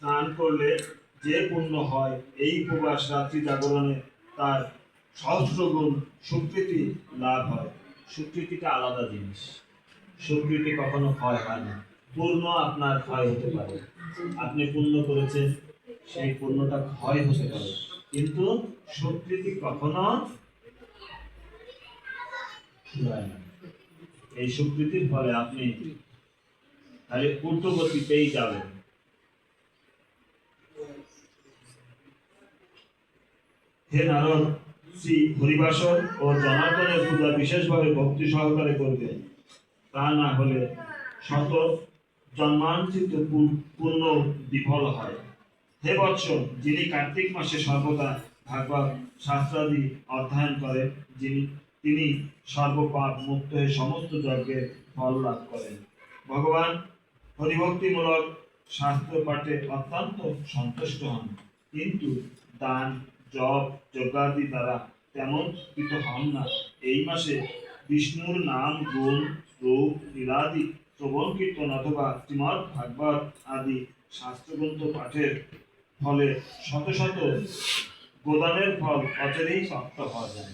স্নান করলে যে পুণ্য হয়, এই উপবাস রাত্রি জাগরণে তার সহস্র গুণ সুকৃতি লাভ হয়। সুকৃতিটা আলাদা জিনিস। সুকৃতি কখনো ক্ষয় হয় না। পূর্ণ আপনার ক্ষয় হতে পারে। আপনি পূর্ণ করেছেন, সেই পুণ্যটা ক্ষয় হতে পারে। কিন্তু সুকৃতি কখনো এই সুকৃতির ফলে আপনি তাহলে ঊর্ধ্বগতিতেই যাবেন। হে নারদ, শ্রী হরিবাসন ও জনার্দনের পূজা বিশেষভাবে ভক্তি সহকারে করবেন। তা না হলে শত জন্মাঞ্চিত পু- পুণ্য বিফল হয়। হে বৎস যিনি কার্তিক মাসে সর্বদা ভাগবত শাস্ত্রাদি অধ্যয়ন করেন, যিনি তিনি সর্বপাপ মুক্ত হয়ে সমস্ত যজ্ঞের ফল লাভ করেন। ভগবান হরিভক্তিমূলক শাস্ত্র পাঠে অত্যন্ত সন্তুষ্ট হন। কিন্তু দান জপ যজ্ঞাদি দ্বারা তেমন কৃত হন না। এই মাসে বিষ্ণুর নাম, গুণ, রূপ, লীলাদি, শ্রবণ, কীর্তন অথবা শ্রীমৎ ভাগবত আদি শাস্ত্রগ্রন্থ পাঠের ফলে শত শত গোদানের ফল অচেরেই প্রাপ্ত হওয়া যায়।